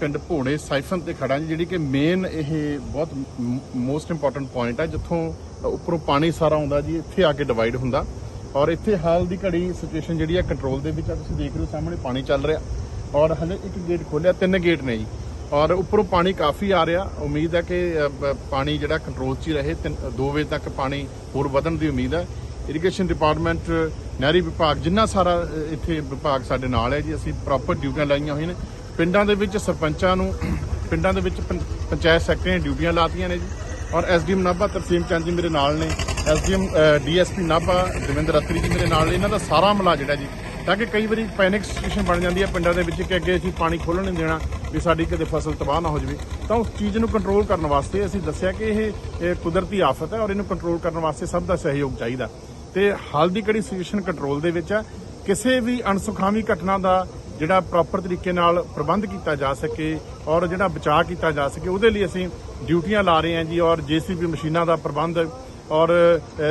ਪਿੰਡ ਭੋੜੇ ਸਾਈਫਨ ਤੇ ਖੜਾ ਜੀ, ਜਿਹੜੀ ਕਿ ਮੇਨ ਇਹ ਬਹੁਤ ਮੋਸਟ ਇੰਪੋਰਟੈਂਟ ਪੁਆਇੰਟ ਹੈ ਜਿੱਥੋਂ ਉੱਪਰੋਂ ਪਾਣੀ ਸਾਰਾ ਆਉਂਦਾ ਜੀ, ਇੱਥੇ ਆ ਕੇ ਡਿਵਾਈਡ ਹੁੰਦਾ। ਔਰ ਇੱਥੇ ਹਾਲ ਦੀ ਘੜੀ ਸਿਚੁਏਸ਼ਨ ਜਿਹੜੀ ਆ ਕੰਟਰੋਲ ਦੇ ਵਿੱਚ ਆ, ਤੁਸੀਂ ਦੇਖ ਰਹੇ ਹੋ ਸਾਹਮਣੇ ਪਾਣੀ ਚੱਲ ਰਿਹਾ। ਔਰ ਹਲੇ ਇੱਕ ਗੇਟ ਖੋਲਿਆ ਤਿੰਨ ਗੇਟ ਨੇ ਜੀ। ਔਰ ਉੱਪਰੋਂ ਪਾਣੀ ਕਾਫੀ ਆ ਰਿਹਾ। ਉਮੀਦ ਹੈ ਕਿ ਪਾਣੀ ਜਿਹੜਾ ਕੰਟਰੋਲ 'ਚ ਹੀ ਰਹੇ 2 ਵਜੇ ਤੱਕ ਪਾਣੀ ਹੋਰ ਵਧਣ ਦੀ ਉਮੀਦ ਹੈ ਇਰੀਗੇਸ਼ਨ ਡਿਪਾਰਟਮੈਂਟ ਨਹਿਰੀ ਵਿਭਾਗ ਜਿੰਨਾ ਸਾਰਾ ਇੱਥੇ ਵਿਭਾਗ ਸਾਡੇ ਨਾਲ ਹੈ ਜੀ, ਅਸੀਂ ਪ੍ਰੋਪਰ ਡਿਊਟੀਆਂ ਲਾਈਆਂ ਹੋਈਆਂ ਨੇ। ਪਿੰਡਾਂ ਦੇ ਵਿੱਚ ਸਰਪੰਚਾਂ ਨੂੰ ਪਿੰਡਾਂ ਦੇ ਵਿੱਚ ਪੰਚਾਇਤ ਸੈਕਟਰੀਆਂ ਨੇ ਡਿਊਟੀਆਂ ਲਾਤੀਆਂ ਨੇ ਜੀ। ਔਰ ਐਸਡੀਐਮ ਨਾਭਾ ਤਰਸੀਮ ਚੰਦ ਜੀ ਮੇਰੇ ਨਾਲ ਨੇ। ਐਸਡੀਐਮ ਡੀਐਸਪੀ ਨਾਭਾ ਦਵਿੰਦਰ ਅਤਰੀ ਜੀ ਮੇਰੇ ਨਾਲ ਨੇ। ਇਹਨਾਂ ਦਾ ਸਾਰਾ ਅਮਲਾ ਜਿਹੜਾ ਜੀ, ਤਾਂ ਕਿ ਕਈ ਵਾਰੀ ਪੈਨਿਕ ਸਿਚੁਏਸ਼ਨ ਬਣ ਜਾਂਦੀ ਹੈ ਪਿੰਡਾਂ ਦੇ ਵਿੱਚ ਕਿ ਅੱਗੇ ਅਸੀਂ ਪਾਣੀ ਖੋਲ੍ਹਣ ਨਹੀਂ ਦੇਣਾ, ਵੀ ਸਾਡੀ ਕਿਤੇ ਫਸਲ ਤਬਾਹ ਨਾ ਹੋ ਜਾਵੇ। ਤਾਂ ਉਸ ਚੀਜ਼ ਨੂੰ ਕੰਟਰੋਲ ਕਰਨ ਵਾਸਤੇ ਅਸੀਂ ਦੱਸਿਆ ਕਿ ਇਹ ਕੁਦਰਤੀ ਆਫਤ ਹੈ ਔਰ ਇਹਨੂੰ ਕੰਟਰੋਲ ਕਰਨ ਵਾਸਤੇ ਸਭ ਦਾ ਸਹਿਯੋਗ ਚਾਹੀਦਾ। ਤੇ ਹਾਲ ਦੀ ਘੜੀ ਸਿਚੁਏਸ਼ਨ ਕੰਟਰੋਲ ਦੇ ਵਿੱਚ ਹੈ ਕਿਸੇ ਵੀ ਅਣਸੁਖਾਵੀ ਘਟਨਾ ਦਾ ਜਿਹੜਾ ਪ੍ਰੋਪਰ ਤਰੀਕੇ ਨਾਲ ਪ੍ਰਬੰਧ ਕੀਤਾ ਜਾ ਸਕੇ ਔਰ ਜਿਹੜਾ ਬਚਾਅ ਕੀਤਾ ਜਾ ਸਕੇ, ਉਹਦੇ ਲਈ ਅਸੀਂ ਡਿਊਟੀਆਂ ਲਾ ਰਹੇ ਹਾਂ ਜੀ ਔਰ ਜੀਸੀਬੀ ਮਸ਼ੀਨਾਂ ਦਾ ਪ੍ਰਬੰਧ ਔਰ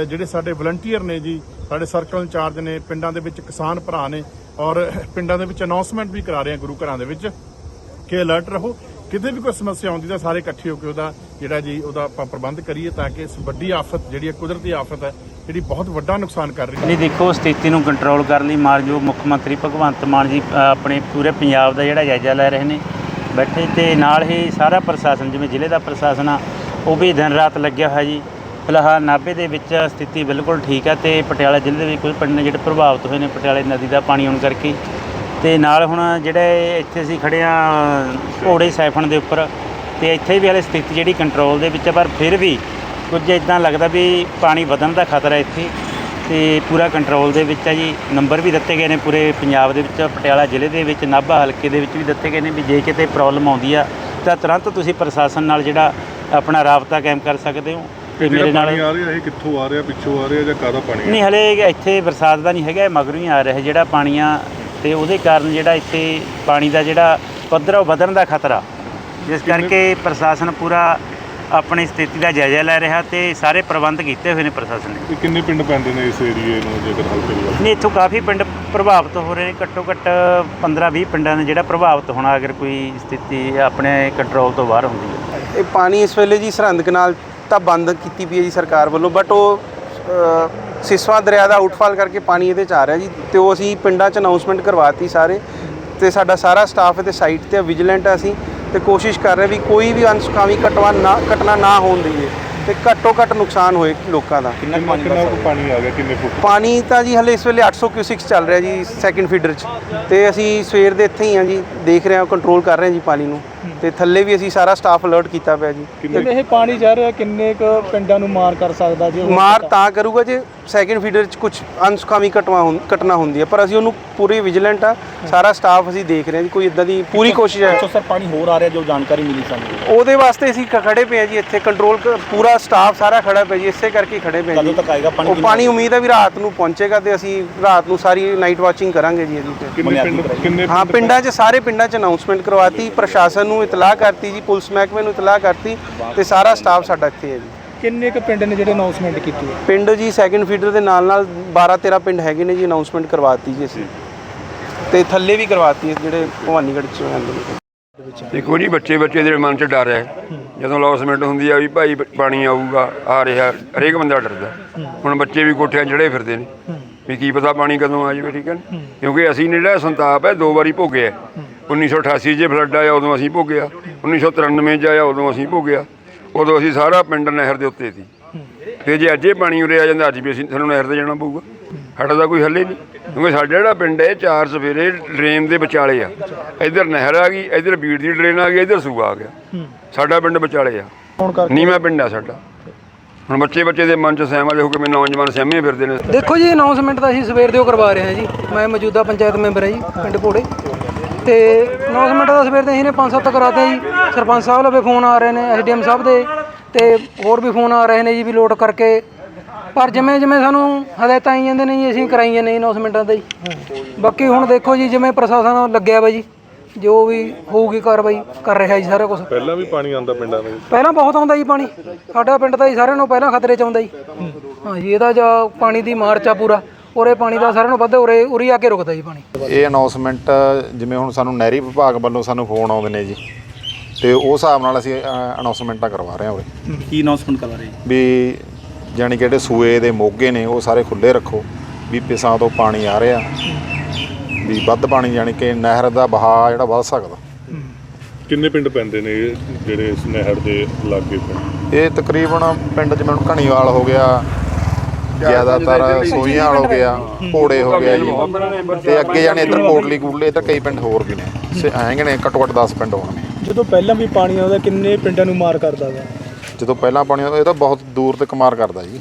ਜਿਹੜੇ ਸਾਡੇ ਵਲੰਟੀਅਰ ਨੇ ਜੀ, ਸਾਡੇ ਸਰਕਲ ਇੰਚਾਰਜ ਨੇ, ਪਿੰਡਾਂ ਦੇ ਵਿੱਚ ਕਿਸਾਨ ਭਰਾ ਨੇ ਔਰ ਪਿੰਡਾਂ ਦੇ ਵਿੱਚ ਅਨਾਉਂਸਮੈਂਟ ਵੀ ਕਰਾ ਰਹੇ ਹਾਂ ਗੁਰੂ ਘਰਾਂ ਦੇ ਵਿੱਚ ਕਿ ਅਲਰਟ ਰਹੋ। ਕਿਤੇ ਵੀ ਕੋਈ ਸਮੱਸਿਆ ਆਉਂਦੀ ਤਾਂ ਸਾਰੇ ਇਕੱਠੇ ਹੋ ਕੇ ਉਹਦਾ ਜਿਹੜਾ ਜੀ ਉਹਦਾ ਆਪਾਂ ਪ੍ਰਬੰਧ ਕਰੀਏ ਤਾਂ ਕਿ ਇਸ ਵੱਡੀ ਆਫਤ ਜਿਹੜੀ ਕੁਦਰਤੀ ਆਫਤ ਹੈ, ਜਿਹੜੀ ਬਹੁਤ ਵੱਡਾ ਨੁਕਸਾਨ ਕਰ ਰਹੀ ਹੈ। ਨਹੀਂ, ਦੇਖੋ ਸਥਿਤੀ ਨੂੰ ਕੰਟਰੋਲ ਕਰਨ ਲਈ ਮਾਨਯੋਗ ਮੁੱਖ ਮੰਤਰੀ ਭਗਵੰਤ ਮਾਨ ਜੀ ਆਪਣੇ ਪੂਰੇ ਪੰਜਾਬ ਦਾ ਜਿਹੜਾ ਜਾਇਜ਼ਾ ਲੈ ਰਹੇ ਨੇ। ਬੈਠੇ ਤੇ ਨਾਲ ਹੀ ਸਾਰਾ ਪ੍ਰਸ਼ਾਸਨ, ਜਿਵੇਂ ਜ਼ਿਲ੍ਹੇ ਦਾ ਪ੍ਰਸ਼ਾਸਨ ਆ, ਉਹ ਵੀ ਦਿਨ ਰਾਤ ਲੱਗਿਆ ਹੋਇਆ ਜੀ। ਫਿਲਹਾਲ ਨਾਭੇ ਦੇ ਵਿੱਚ ਸਥਿਤੀ ਬਿਲਕੁਲ ਠੀਕ ਹੈ ਤੇ ਪਟਿਆਲਾ ਜ਼ਿਲ੍ਹੇ ਦੇ ਵਿੱਚ ਕੁਝ ਪਿੰਡ ਨੇ ਜਿਹੜੇ ਪ੍ਰਭਾਵਿਤ ਹੋਏ ਨੇ, ਪਟਿਆਲੇ ਨਦੀ ਦਾ ਪਾਣੀ ਆਉਣ ਕਰਕੇ। ਤੇ ਨਾਲ ਹੁਣ ਜਿਹੜੇ ਇੱਥੇ ਅਸੀਂ ਖੜੇ ਆ ਘੋੜੇ ਸਾਈਫਨ ਦੇ ਉੱਪਰ ਤੇ ਇੱਥੇ ਵੀ ਹਲੇ ਸਥਿਤੀ ਜਿਹੜੀ ਕੰਟਰੋਲ ਦੇ ਵਿੱਚ ਹੈ ਪਰ ਫਿਰ ਵੀ ਕੁਝ ਇਦਾਂ ਲੱਗਦਾ ਵੀ ਪਾਣੀ ਵਧਣ ਦਾ ਖਤਰਾ ਇੱਥੇ ਤੇ ਪੂਰਾ ਕੰਟਰੋਲ ਦੇ ਵਿੱਚ ਹੈ ਜੀ। ਨੰਬਰ ਵੀ ਦਿੱਤੇ ਗਏ ਨੇ ਪੂਰੇ ਪੰਜਾਬ ਦੇ ਵਿੱਚ ਪਟਿਆਲਾ ਜ਼ਿਲ੍ਹੇ ਦੇ ਵਿੱਚ ਨਾਭਾ ਹਲਕੇ ਦੇ ਵਿੱਚ ਵੀ ਦਿੱਤੇ ਗਏ ਨੇ ਵੀ ਜੇ ਕਿਤੇ ਪ੍ਰੋਬਲਮ ਆਉਂਦੀ ਆ ਤਾਂ ਤੁਰੰਤ ਤੁਸੀਂ ਪ੍ਰਸ਼ਾਸਨ ਨਾਲ ਜਿਹੜਾ ਆਪਣਾ ਰਾਬਤਾ ਕਾਇਮ ਕਰ ਸਕਦੇ ਹੋ ਤੇ ਮੇਰੇ ਨਾਲ ਪਾਣੀ ਆ ਰਿਹਾ ਇਹ ਕਿੱਥੋਂ ਆ ਰਿਹਾ ਪਿੱਛੋਂ ਆ ਰਿਹਾ ਜਾਂ ਕਾਹਦਾ ਪਾਣੀ ਨਹੀਂ ਹਲੇ ਇੱਥੇ ਬਰਸਾਤ ਦਾ ਨਹੀਂ ਹੈਗਾ ਇਹ ਮਗਰੋਂ ਹੀ ਆ ਰਿਹਾ ਜਿਹੜਾ ਪਾਣੀ ਆ ਤੇ ਉਹਦੇ ਕਾਰਨ ਜਿਹੜਾ ਇੱਥੇ ਪਾਣੀ ਦਾ ਜਿਹੜਾ ਪੱਧਰ ਆ ਉਹ ਵਧਣ ਦਾ ਖਤਰਾ। ਜਿਸ ਕਰਕੇ ਪ੍ਰਸ਼ਾਸਨ ਪੂਰਾ ਆਪਣੀ ਸਥਿਤੀ ਦਾ ਜਾਇਜ਼ਾ ਲੈ ਰਿਹਾ ਤੇ ਸਾਰੇ ਪ੍ਰਬੰਧ ਕੀਤੇ ਹੋਏ ਨੇ ਪ੍ਰਸ਼ਾਸਨ ਨੇ। ਇਹ ਕਿੰਨੇ ਪਿੰਡ ਪੈਂਦੇ ਨੇ ਇਸ ਏਰੀਏ ਨੂੰ ਜੇਕਰ ਹੱਲ ਕਰੀਏ? ਨਹੀਂ ਇੱਥੋਂ ਕਾਫੀ ਪਿੰਡ ਪ੍ਰਭਾਵਿਤ ਹੋ ਰਹੇ ਨੇ। ਘੱਟੋ ਘੱਟ 15-20 ਪਿੰਡਾਂ ਨੇ ਜਿਹੜਾ ਪ੍ਰਭਾਵਿਤ ਹੋਣਾ ਅਗਰ ਕੋਈ ਸਥਿਤੀ ਆਪਣੇ ਕੰਟਰੋਲ ਤੋਂ ਬਾਹਰ ਹੁੰਦੀ ਹੈ। ਇਹ ਪਾਣੀ ਇਸ ਵੇਲੇ ਜੀ ਸਰਹੰਦ ਕਨਾਲ ਤਾਂ ਬੰਦ ਕੀਤੀ ਪਈ ਹੈ ਜੀ ਸਰਕਾਰ ਵੱਲੋਂ ਬਟ ਉਹ ਸਿਸਵਾ ਦਰਿਆ ਦਾ ਆਊਟਫਾਲ ਕਰਕੇ ਪਾਣੀ ਇਹਦੇ ਚ ਆ ਰਿਹਾ ਜੀ ਤੇ ਉਹ ਅਸੀਂ ਪਿੰਡਾਂ ਚ ਅਨਾਉਂਸਮੈਂਟ ਕਰਵਾਤੀ ਸਾਰੇ ਤੇ ਸਾਡਾ ਸਾਰਾ ਸਟਾਫ ਇਹਦੇ ਸਾਈਟ ਤੇ ਵਿਜੀਲੈਂਟ ਆ ਅਸੀਂ ਤੇ ਕੋਸ਼ਿਸ਼ ਕਰ ਰਹੇ ਵੀ ਕੋਈ ਵੀ ਅਨਸੁਖਾਵੀ ਘਟਨਾ ਨਾ ਘਟਨਾ ਨਾ ਹੋਣ ਦੇਈਏ ਤੇ ਘੱਟੋ ਘੱਟ ਨੁਕਸਾਨ ਹੋਏ ਲੋਕਾਂ ਦਾ। ਕਿੰਨਾ ਕਿੰਨਾ ਕੁ ਪਾਣੀ ਆ ਗਿਆ ਕਿੰਨੇ ਫੁੱਟ? ਪਾਣੀ ਤਾਂ ਜੀ ਹਲੇ ਇਸ ਵੇਲੇ 800 ਕਿਊਸਿਕਸ ਚੱਲ ਰਿਹਾ ਜੀ ਸੈਕਿੰਡ ਫੀਡਰ 'ਚ ਤੇ ਅਸੀਂ ਸਵੇਰ ਦੇ ਇੱਥੇ ਹੀ ਆ ਜੀ ਦੇਖ ਰਹੇ ਹਾਂ ਕੰਟਰੋਲ ਕਰ ਰਹੇ ਹਾਂ ਜੀ ਪਾਣੀ ਨੂੰ। ਤੇ ਥੱਲੇ ਵੀ ਅਸੀਂ ਸਾਰਾ ਸਟਾਫ ਅਲਰਟ ਕੀਤਾ ਪਿਆ ਜੀ। ਕਿੰਨੇ ਇਹ ਪਾਣੀ ਜਾ ਰਿਹਾ ਕਿੰਨੇ ਕੁ ਪਿੰਡਾਂ ਨੂੰ ਮਾਰ ਕਰ ਸਕਦਾ ਜੇ ਮਾਰ ਤਾਂ ਕਰੂਗਾ ਜੇ ਸੈਕਿੰਡ ਫੀਡਰ 'ਚ ਕੁਝ ਅਨਸੁਖਾਵੀ ਘਟਨਾ ਹੁੰ- ਘਟਨਾ ਹੁੰਦੀ ਹੈ ਪਰ ਅਸੀਂ ਉਹਨੂੰ ਪੂਰੀ ਵਿਜੀਲੈਂਟ ਆ ਸਾਰਾ ਸਟਾਫ ਅਸੀਂ ਦੇਖ ਰਹੇ ਹਾਂ ਜੀ ਕੋਈ ਇਦਾਂ ਦੀ ਪੂਰੀ ਕੋਸ਼ਿਸ਼ ਹੈ। ਸਰ ਪਾਣੀ ਹੋਰ ਆ ਰਿਹਾ ਜੋ ਜਾਣਕਾਰੀ ਮਿਲੀ ਸਾਨੂੰ। ਉਹਦੇ ਵਾਸਤੇ ਅਸੀਂ ਖੜੇ ਪਏ ਆ ਜੀ ਇੱਥੇ ਕੰਟਰੋਲ ਪੂਰਾ ਸਟਾਫ ਸਾਰਾ ਖੜਾ ਪਿਆ ਜੀ ਇਸੇ ਕਰਕੇ ਖੜੇ ਪਏ ਕਦੋਂ ਜੀ। ਤੱਕ ਆਏਗਾ ਪਾਣੀ ਉਹ ਪਾਣੀ ਉਮੀਦ ਹੈ ਵੀ ਰਾਤ ਨੂੰ ਪਹੁੰਚੇਗਾ ਤੇ ਅਸੀਂ ਰਾਤ ਨੂੰ ਸਾਰੀ ਨਾਈਟ ਵਾਚਿੰਗ ਕਰਾਂਗੇ ਜੀ ਇਹਦੀ ਤੇ ਕਿੰਨੇ ਪਿੰਡ ਕਿੰਨੇ ਹਾਂ ਪਿੰਡਾਂ 'ਚ ਸਾਰੇ ਪਿੰਡਾਂ 'ਚ ਅਨਾਉਂਸਮੈਂਟ ਕਰਵਾਤੀ ਪ੍ਰਸ਼ਾਸਨ ਨੂੰ ਇਤਲਾਹ ਕਰਤੀ ਜੀ ਪੁਲਿਸ ਮਹਿਕਮੇ ਨੂੰ ਇਤਲਾਹ ਕਰਤੀ ਤੇ ਸਾਰਾ ਸਟਾਫ ਸਾਡਾ ਇੱਥੇ ਹੈ ਜੀ। ਕਿੰਨੇ ਕੁ ਪਿੰਡ ਨੇ ਜਿਹੜੇ ਅਨਾਉਂਸਮੈਂਟ ਕੀਤੀ ਹੈ? ਪਿੰਡ ਜੀ ਸੈਕਿੰਡ ਫੀਡਰ ਦੇ ਨਾਲ ਨਾਲ 12 13 ਪਿੰਡ ਹੈਗੇ ਨੇ ਜੀ ਅਨਾਉਂਸਮੈਂਟ ਕਰਵਾਤੀ ਜੀ ਅਸੀਂ। ਤੇ ਥੱਲੇ ਵੀ ਕਰਵਾਤੀ ਹੈ ਜਿਹੜੇ ਭਵਾਨੀਗੜ੍ਹ 'ਚ ਆਉਂਦੇ ਨੇ। ਦੇਖੋ ਜੀ ਬੱਚੇ ਬੱਚੇ ਦੇ ਮਨ 'ਚ ਡਰ ਹੈ। ਜਦੋਂ ਲੌਸਮੈਂਟ ਹੁੰਦੀ ਆ ਵੀ ਭਾਈ ਪਾਣੀ ਆਊਗਾ ਆ ਰਿਹਾ ਹਰੇਕ ਬੰਦਾ ਡਰਦਾ। ਹੁਣ ਬੱਚੇ ਵੀ ਕੋਠਿਆਂ ਚੜੇ ਫਿਰਦੇ ਨੇ। ਵੀ ਕੀ ਪਤਾ ਪਾਣੀ ਕਦੋਂ ਆ ਜਾਵੇ ਠੀਕ ਹੈ ਨਾ? ਕਿਉਂਕਿ ਅਸੀਂ ਜਿਹੜਾ ਸੰਤਾਪ ਹੈ ਦੋ ਵਾਰੀ ਭੋਗਿਆ 1988 'ਚ ਫਲੱਡ ਆਇਆ ਉਦੋਂ ਅਸੀਂ ਭੋਗਿਆ। 1993 'ਚ ਆਇਆ ਉਦੋਂ ਅਸੀਂ ਭੋਗਿਆ। ਉਦੋਂ ਅਸੀਂ ਸਾਰਾ ਪਿੰਡ ਨਹਿਰ ਦੇ ਉੱਤੇ ਸੀ। ਤੇ ਜੇ ਅੱਜ ਪਾਣੀ ਉਰੇ ਆ ਜਾਂਦਾ ਅੱਜ ਵੀ ਅਸੀਂ ਸਾਨੂੰ ਨਹਿਰ ਤੇ ਜਾਣਾ ਪਊਗਾ। ਸਾਡਾ ਤਾਂ ਕੋਈ ਹੱਲ ਹੀ ਨਹੀਂ। ਕਿਉਂਕਿ ਸਾਡਾ ਜਿਹੜਾ ਪਿੰਡ ਹੈ ਚਾਰ ਸਵੇਰੇ ਡਰੇਨ ਦੇ ਵਿਚਾਲੇ ਆ। ਇੱਧਰ ਨਹਿਰ ਆ ਗਈ ਇੱਧਰ ਬੀੜ ਦੀ ਡਰੇਨ ਆ ਗਈ ਇੱਧਰ ਸੂਆ ਆ ਗਿਆ। ਸਾਡਾ ਪਿੰਡ ਵਿਚਾਲੇ ਆ। ਨੀਵਾਂ ਪਿੰਡ ਆ ਸਾਡਾ। ਹੁਣ ਬੱਚੇ ਬੱਚੇ ਦੇ ਮਨ 'ਚ ਸਹਿਮਾ ਦੇਖੋ ਕਿ ਮੈਂ ਨੌਜਵਾਨ ਸਹਿਮੇ ਫਿਰਦੇ ਨੇ। ਦੇਖੋ ਜੀ ਅਨਾਉਂਸਮੈਂਟ ਤਾਂ ਅਸੀਂ ਸਵੇਰ ਦੇ ਉਹ ਕਰਵਾ ਰਹੇ ਹਾਂ ਜੀ। ਮੈਂ ਮੌਜੂਦਾ ਪੰਚਾਇਤ ਮੈਂਬਰ ਹਾਂ ਜੀ ਪਿੰਡ ਭੋੜੇ। ਤੇ ਅਨਾਉਂਸਮੈਂਟ ਤਾਂ ਸਵੇਰ ਦੇ ਅਸੀਂ ਨੇ ਪੰਜ ਸੱਤ ਕਰਾਤੇ ਜੀ। ਸਰਪੰਚ ਸਾਹਿਬ ਲਵੇ ਫੋਨ ਆ ਰਹੇ ਨੇ ਐਸਡੀਐਮ ਸਾਹਿਬ ਦੇ ਤੇ ਹੋਰ ਵੀ ਫੋਨ ਆ ਰਹੇ ਨੇ ਜੀ ਵੀ ਲੋਡ ਕਰਕੇ। ਪਰ ਜਿਵੇਂ ਜਿਵੇਂ ਸਾਨੂੰ ਹਦਾਇਤਾਂ ਆਈ ਜਾਂਦੇ ਨੇ ਜੀ ਅਸੀਂ ਕਰਾਈ ਜਾਂਦੇ ਅਨਾਉਂਸਮੈਂਟਾਂ ਦਾ ਜੀ ਬਾਕੀ ਹੁਣ ਦੇਖੋ ਜੀ ਜਿਵੇਂ ਪ੍ਰਸ਼ਾਸਨ ਲੱਗਿਆ ਵਾ ਜੀ ਜੋ ਵੀ ਹੋਊਗੀ ਕਾਰਵਾਈ ਕਰ ਰਿਹਾ ਜੀ ਸਾਰਾ ਕੁਝ ਪਹਿਲਾਂ ਵੀ ਪਾਣੀ ਆਉਂਦਾ ਪਿੰਡਾਂ ਦੇ ਵਿੱਚ? ਪਹਿਲਾਂ ਬਹੁਤ ਆਉਂਦਾ ਜੀ ਪਾਣੀ। ਸਾਡਾ ਪਿੰਡ ਤਾਂ ਜੀ ਸਾਰਿਆਂ ਨੂੰ ਪਹਿਲਾਂ ਖਤਰੇ ਚ ਆਉਂਦਾ ਜੀ। ਹਾਂ ਜੀ ਇਹਦਾ ਜਾਂ ਪਾਣੀ ਦੀ ਮਾਰਚ ਪੂਰਾ। ਉਰੇ ਪਾਣੀ ਦਾ ਸਾਰਿਆਂ ਨੂੰ ਵੱਧ ਉਰੇ ਉਰੀ ਆ ਕੇ ਰੁਕਦਾ ਜੀ ਪਾਣੀ। ਇਹ ਅਨਾਉਂਸਮੈਂਟ ਜਿਵੇਂ ਹੁਣ ਸਾਨੂੰ ਨਹਿਰੀ ਵਿਭਾਗ ਵੱਲੋਂ ਸਾਨੂੰ ਫੋਨ ਆਉਂਦੇ ਨੇ ਜੀ ਤੇ ਉਸ ਹਿਸਾਬ ਨਾਲ ਅਸੀਂ ਅਨਾਉਂਸਮੈਂਟਾਂ ਕਰਵਾ ਰਹੇ ਹਾਂ ਉਰੇ। ਕੀ ਅਨਾਉਂਸਮੈਂਟ ਕਰ ਰਹੇ ਵੀ ਜਾਣੀ ਕਿ ਜਿਹੜੇ ਸੂਏ ਦੇ ਮੋਗੇ ਨੇ ਉਹ ਸਾਰੇ ਖੁੱਲੇ ਰੱਖੋ ਵੀ ਪਿਸਾਂ ਤੋਂ ਪਾਣੀ ਆ ਰਿਹਾ ਵੀ ਵੱਧ ਪਾਣੀ ਜਾਣੀ ਕਿ ਨਹਿਰ ਦਾ ਵਹਾਅ ਜਿਹੜਾ ਵੱਧ ਸਕਦਾ। ਕਿੰਨੇ ਪਿੰਡ ਪੈਂਦੇ ਨੇ ਜਿਹੜੇ ਇਸ ਨਹਿਰ ਦੇ ਲਾਗੇ ਪਿੰਡ ਇਹ ਤਕਰੀਬਨ ਪਿੰਡ ਜਿਵੇਂ ਹੁਣ ਘਣੀਵਾਲ ਹੋ ਗਿਆ ਜ਼ਿਆਦਾਤਰ ਸੋਈਆਂ ਵਾਲ ਹੋ ਗਿਆ ਘੋੜੇ ਹੋ ਗਿਆ ਜੀ। ਤੇ ਅੱਗੇ ਜਾਣੇ ਇੱਧਰ ਕੋਟਲੀ ਕੂਲੇ ਇੱਧਰ ਕਈ ਪਿੰਡ ਹੋਰ ਵੀ ਨੇ। ਐਂਗੇ ਨੇ ਘੱਟੋ ਘੱਟ 10 ਪਿੰਡ ਹੋਣਗੇ। ਜਦੋਂ ਪਹਿਲਾਂ ਵੀ ਪਾਣੀ ਆਉਂਦਾ ਕਿੰਨੇ ਪਿੰਡਾਂ ਨੂੰ ਮਾਰ ਕਰਦਾ ਵਾ? ਜਦੋਂ ਪਹਿਲਾਂ ਪਾਣੀ ਆਉਂਦਾ ਇਹ ਤਾਂ ਬਹੁਤ ਦੂਰ ਤੱਕ ਮਾਰ ਕਰਦਾ ਜੀ।